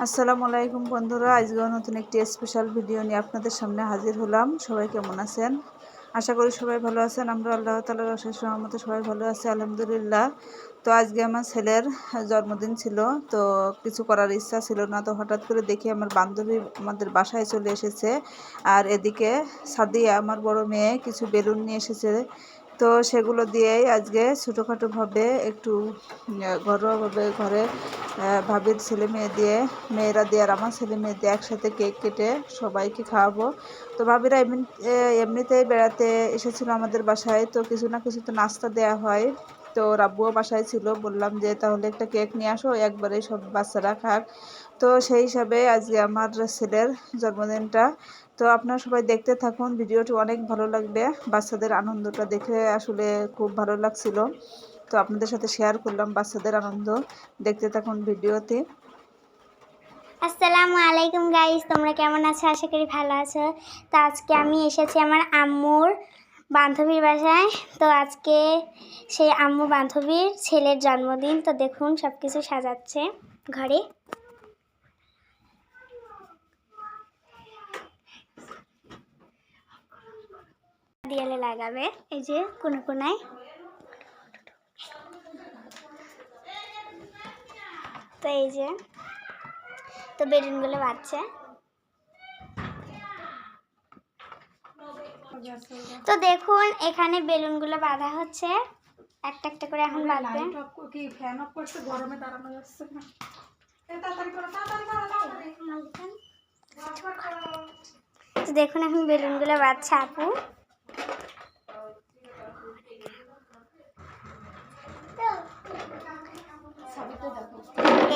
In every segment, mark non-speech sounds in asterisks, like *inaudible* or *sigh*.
আসসালামু আলাইকুম বন্ধুরা, আজকেও নতুন একটি স্পেশাল ভিডিও নিয়ে আপনাদের সামনে হাজির হলাম। সবাই কেমন আছেন? আশা করি সবাই ভালো আছেন। আমরা আল্লাহ তালার অশেষ রহমতে সবাই ভালো আছি, আলহামদুলিল্লাহ। তো আজকে আমার ছেলের জন্মদিন ছিল, তো কিছু করার ইচ্ছা ছিল না। তো হঠাৎ করে দেখি আমার বান্ধবী আমাদের বাসায় চলে এসেছে। আর এদিকে সাদিয়া, আমার বড় মেয়ে, কিছু বেলুন নিয়ে এসেছে। তো সেগুলো দিয়েই আজকে ছোটোখাটোভাবে একটু ঘরোয়াভাবে ঘরে ভাবির ছেলে মেয়ে দিয়ে, মেয়েরা দিয়ে আর আমার ছেলে মেয়ে দিয়ে একসাথে কেক কেটে সবাইকে খাওয়াবো। তো ভাবিরা এমনি এমনিতেই বেড়াতে এসেছিল আমাদের বাসায়, তো কিছু না কিছু তো নাস্তা দেওয়া হয়। তো রাব্বুও বাসায় ছিল, বললাম যে তাহলে একটা কেক নিয়ে আসো একবারে সব বাচ্চারা খাক। তো সেই হিসাবে আজকে আমার ছেলের জন্মদিনটা তো আপনারা সবাই দেখতে থাকুন, ভিডিওটি অনেক ভালো লাগবে। বাচ্চাদের আনন্দটা দেখে আসলে খুব ভালো লাগছিল। তো আপনাদের সাথে শেয়ার করলাম বাচ্চাদের আনন্দ। দেখতে থাকুন ভিডিওতে। আসসালামু আলাইকুম গাইস তোমরা কেমন আছো? আশা করি ভালো আছো। তো আজকে আমি এসেছি আমার আম্মুর বান্ধবীর বাসায়। তো আজকে সেই আম্মু বান্ধবীর ছেলের জন্মদিন। তো দেখুন সব কিছু সাজাচ্ছে ঘরে। দিয়ালে লাগাবে এই যে কোনো কোনায়। তো এই যে তো বেলুনগুলো বাজছে। তো দেখুন এখানে বেলুনগুলো বাঁধা হচ্ছে। একটা একটা করে এখন বাঁধবে। তো দেখুন এখন বেলুনগুলো বাজছে আপু।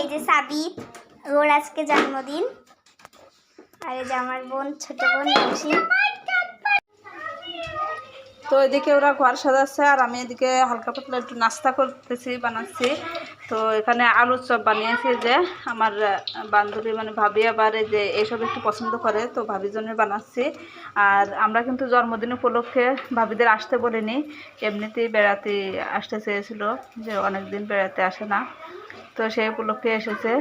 এই যে সাবিত ওর আজকে জন্মদিন। আর এই যে আমার বোন, ছোট বোন নসি তো এদিকে ওরা ঘর সাজাচ্ছে, আর আমি এদিকে হালকা পাতলা একটু নাস্তা করতেছি, বানাচ্ছি। তো এখানে আলুর চপ বানিয়েছি যে আমার বান্ধবী মানে ভাবি আবার যে এইসব একটু পছন্দ করে, তো ভাবির জন্য বানাচ্ছি। আর আমরা কিন্তু জন্মদিন উপলক্ষে ভাবিদের আসতে বলিনি। এমনিতেই বেড়াতে আসতে চেয়েছিল যে অনেক দিন বেড়াতে আসে না। তো সেই উপলক্ষে এসেছে।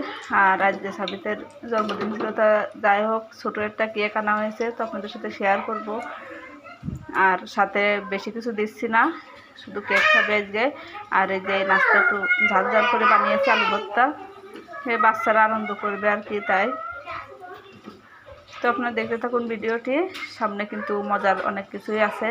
আর আজ যে সাবিতের জন্মদিন ছিল তা যাই হোক, ছোটো একটা কেক আনা হয়েছে, তো আপনাদের সাথে শেয়ার করব। আর সাথে বেশি কিছু দিচ্ছি না, শুধু কেক খাবে আজকে আর এই যে নাস্তা একটু ঝাল ঝাল করে বানিয়েছি আলু ভর্তা। বাচ্চারা আনন্দ করবে আর কি তাই। তো আপনারা দেখতে থাকুন ভিডিওটি, সামনে কিন্তু মজার অনেক কিছুই আছে।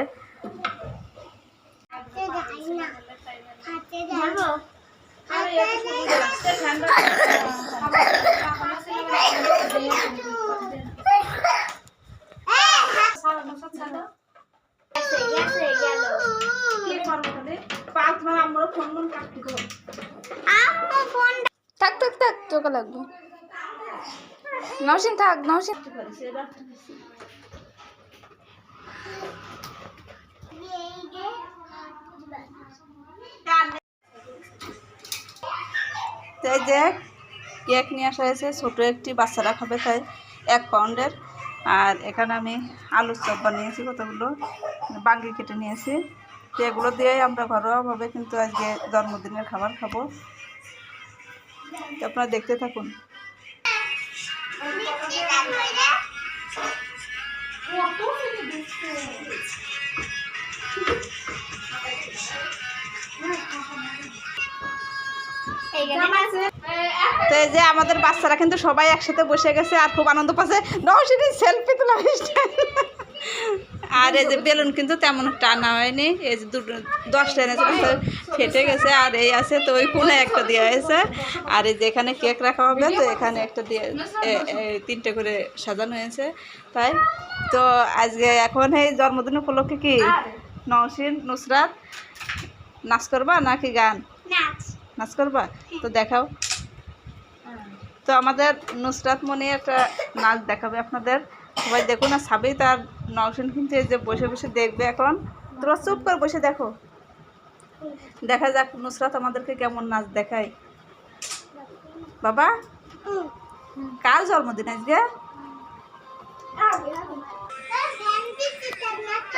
থাক থাক থাক তোকে লাগবে। নওশিন থাক নওশিন তো এই যে কেক নিয়ে আসা হয়েছে, ছোটো একটি বাচ্চারা খাবে তাই, এক পাউন্ডের। আর এখানে আমি আলুর চপ বানিয়েছি কতগুলো, বাঙ্গি কেটে নিয়েছি। তো এগুলো দিয়েই আমরা ঘরোয়াভাবে কিন্তু আজকে জন্মদিনের খাবার খাব। আপনারা দেখতে থাকুন। তো এই যে আমাদের বাচ্চারা কিন্তু সবাই একসাথে বসে গেছে আর খুব আনন্দ পাচ্ছে। নশিনী সেলফি তোলা আর এই যে বেলুন কিন্তু তেমন আনা হয়নি। এই যে দুটো দশটা এনেছে ফেটে গেছে আর এই আছে তো ওই কোণে একটা দেওয়া হয়েছে। আর এই যে এখানে কেক রাখা হবে তো এখানে একটা দিয়ে তিনটে করে সাজানো হয়েছে। তাই? তো আজকে এখন এই জন্মদিন উপলক্ষে কি? নওশিন নুসরাত নাচ করবা নাকি গান? নাচ। নাচ করবা? তো দেখাও। তো আমাদের নুসরাত মনি একটা নাচ দেখাবে আপনাদের। সবাই দেখুন আর সাবি তার নওশিন কিন্তু এই যে বসে বসে দেখবে এখন। তোরা চুপ করে বসে দেখো। দেখা যাক নুসরাত আমাদেরকে কেমন নাচ দেখায়। বাবা কার জন্মদিন আজকে?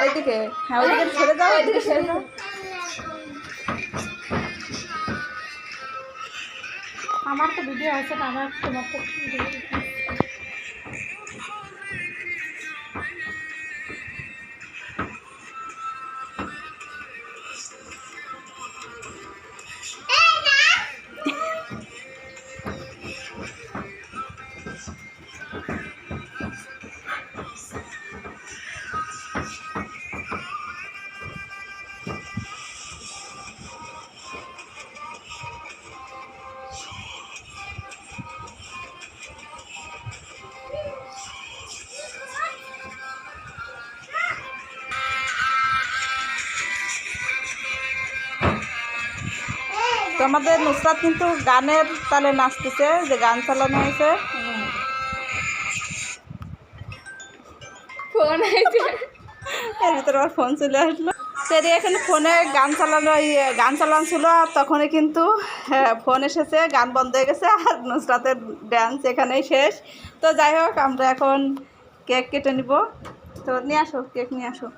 ওইদিকে হ্যাঁ ওইদিকে ছেড়ে দাও ওইদিকে ছেড়ে দাও। আমার তো ভিডিও আছে না আমার তোমার তো তো আমাদের নুসরাত কিন্তু গানের তালে নাচতেছে যে গান চালানো হয়েছে। ফোন এর ভিতরে আমার ফোন চলে আসলো। সেরে এখানে ফোনে গান চালানো ইয়ে, গান চালানো ছিল আর তখনই কিন্তু হ্যাঁ, ফোন এসেছে গান বন্ধ হয়ে গেছে আর নুসরাতের ড্যান্স এখানেই শেষ। তো যাই হোক আমরা এখন কেক কেটে নিব। তো নিয়ে আসো কেক নিয়ে আসো।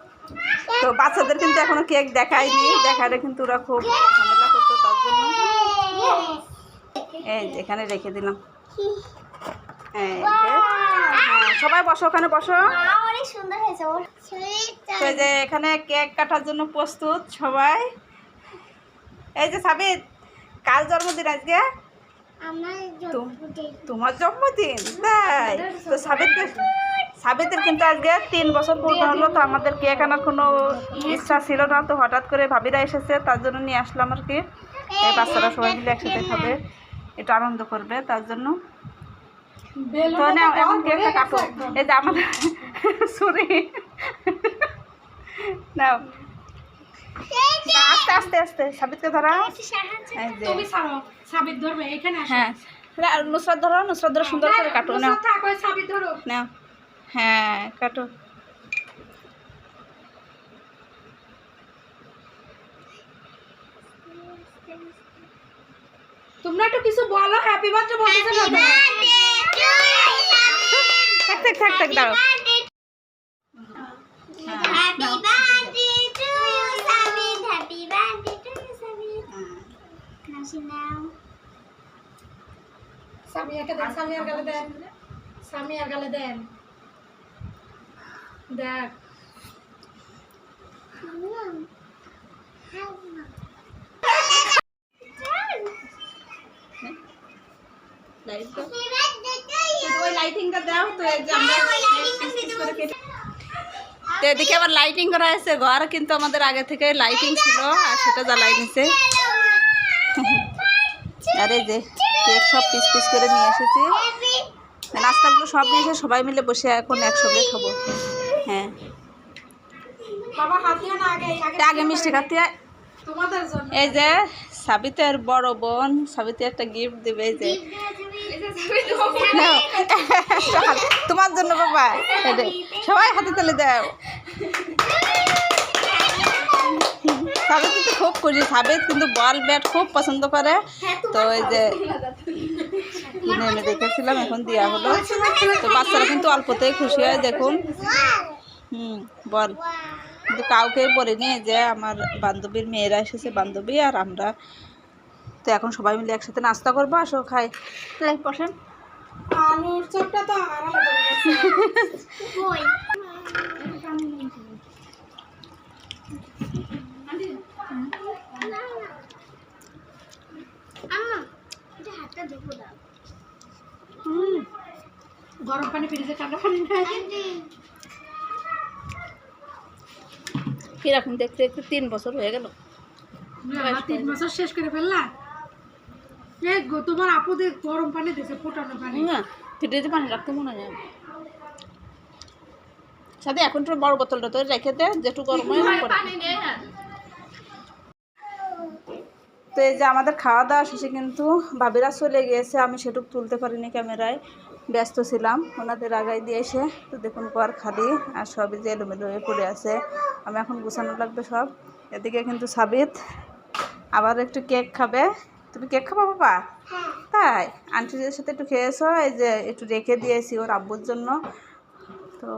তো বাচ্চাদের কিন্তু এখনও কেক দেখায়নি দেখালে কিন্তু ওরা খুব ঝামেলা করতো তার জন্য এই এখানে রেখে দিলাম। এই হ্যাঁ, সবাই বসো ওখানে বসো। এই যে এখানে কেক কাটার জন্য প্রস্তুত সবাই। এই যে সাবিত কার জন্মদিন আজকে? তুম- তোমার জন্মদিন? তাই। তো সাবিতকে সাবিতের কিন্তু আজকে তিন বছর পূর্ণ হলো তো আমাদের কেক আনার কোনো ইচ্ছা ছিল না তো হঠাৎ করে ভাবিরা এসেছে তার জন্য নিয়ে আসলাম আর কি। এই বাচ্চারা সবাই মিলে একসাথে খাবে। একটু আনন্দ করবে তার জন্য। তো নাও এখন কেকটা কাটো। এই যে আমাদের *laughs* সরি। নাও। আস্তে আস্তে আস্তে সাবিতকে ধরা। তুমি সাবিত ধরবে এখানে হ্যাঁ। নুসরাত ধরো নুসরাত ধরো সুন্দর করে কাটো নাও। হ্যাঁ কাটো। তোমরা একটু কিছু বলো হ্যাপি বার্থডে বলতেছো না তো? থাক থাক থাক থাক দাঁড়াও। down. সামিয়াকে দেন সামিয়ার গালে দেন। সামিয়ার গালে দেন। দেখ লাইট দাও ওই লাইটিংটা দাও তো এদিকে আবার লাইটিং করা হয়েছে ঘর কিন্তু আমাদের আগে থেকে লাইটিং ছিল আর সেটা জ্বালাই নিছে। আরে যে কেক সব পিস পিস করে নিয়ে এসেছি। নাস্তাগুলো সব নিয়ে এসে সবাই মিলে বসে এখন একসঙ্গে খাব। হ্যাঁ। বাবা হাত দিও না আগে আগে এটা আগে মিষ্টি খাতে এই যে সাবিতের বড় বোন সাবিতে একটা গিফট দেবে এই যে নাও। *laughs* তোমার জন্য বাবা। সবাই হাতে তুলে দাও। সাবিত কিন্তু খুব খুশি। সাবিত কিন্তু বল ব্যাট খুব পছন্দ করে। তো ওই যে কিনে এনে দেখেছিলাম এখন দেওয়া হলো। তো বাচ্চারা কিন্তু অল্পতেই খুশি হয় দেখুন। হুম বল। কিন্তু কাউকে বলিনি যে আমার বান্ধবীর মেয়েরা এসেছে বান্ধবী আর আমরা। তো এখন সবাই মিলে একসাথে নাস্তা করব আসো খাই। তাহলে বসেন। গরম পানি ফ্রিজে ঠান্ডা পানি নাই। কীরকম দেখতে? দেখতে তিন বছর হয়ে গেল। তিন বছর শেষ করে ফেললা? এই গো- তোমার গরম পানি দিয়েছে ফোটানো পানি। ফ্রিজে পানি রাখতে মনে যায় সাথে এখন তো বড় বোতলটা তো রেখে দে যেটু গরম হয় করে। তো এই যে আমাদের খাওয়া দাওয়া শেষে কিন্তু ভাবিরা চলে গিয়েছে আমি সেটুক তুলতে পারিনি ক্যামেরায় ব্যস্ত ছিলাম ওনাদের আগাই দিয়ে এসে তো দেখুন পর খালি আর সবই যে এলোমেলো হয়ে পড়ে আছে আমি এখন গুছানো লাগবে সব। এদিকে কিন্তু সাবিত আবার একটু কেক খাবে তুমি কেক খাব বাবা তাই? আন্টিদের সাথে একটু খেয়েছো এই যে একটু রেখে দিয়েছি ওর আব্বুর জন্য। তো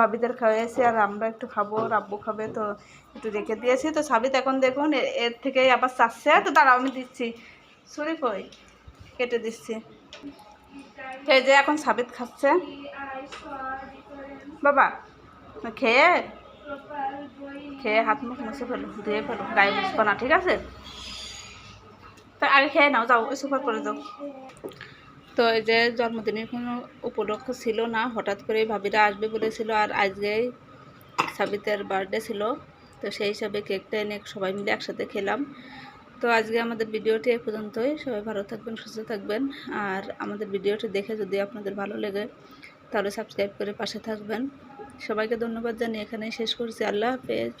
ভাবিদের খাওয়াইছি আর আমরা একটু খাব ওর আব্বু খাবে তো একটু রেখে দিয়েছি। তো সাবিত এখন দেখুন এর থেকেই আবার চাচ্ছে। তো দাঁড়াও আমি দিচ্ছি। ছুরি কই? কেটে দিচ্ছি। এই যে এখন সাবিত খাচ্ছে। বাবা খেয়ে? খেয়ে হাত মুখ মুছে ফেলো ধুয়ে ফেলো গায়ে মুছবো না ঠিক আছে? আগে খেয়ে নাও, যাও সুপার করে যাও তো এই যে জন্মদিনের কোনো উপলক্ষ ছিল না, হঠাৎ করে ভাবিরা আসবে বলেছিল আর আজকেই সাবিতের বার্থডে ছিল, তো সেই হিসাবে কেকটা এনে সবাই মিলে একসাথে খেলাম। তো আজকে আমাদের ভিডিওটি এ পর্যন্তই, সবাই ভালো থাকবেন, সুস্থ থাকবেন, আর আমাদের ভিডিওটি দেখে যদি আপনাদের ভালো লেগে, তাহলে সাবস্ক্রাইব করে পাশে থাকবেন। সবাইকে ধন্যবাদ জানিয়ে এখানেই শেষ করছি, আল্লাহ হাফেজ।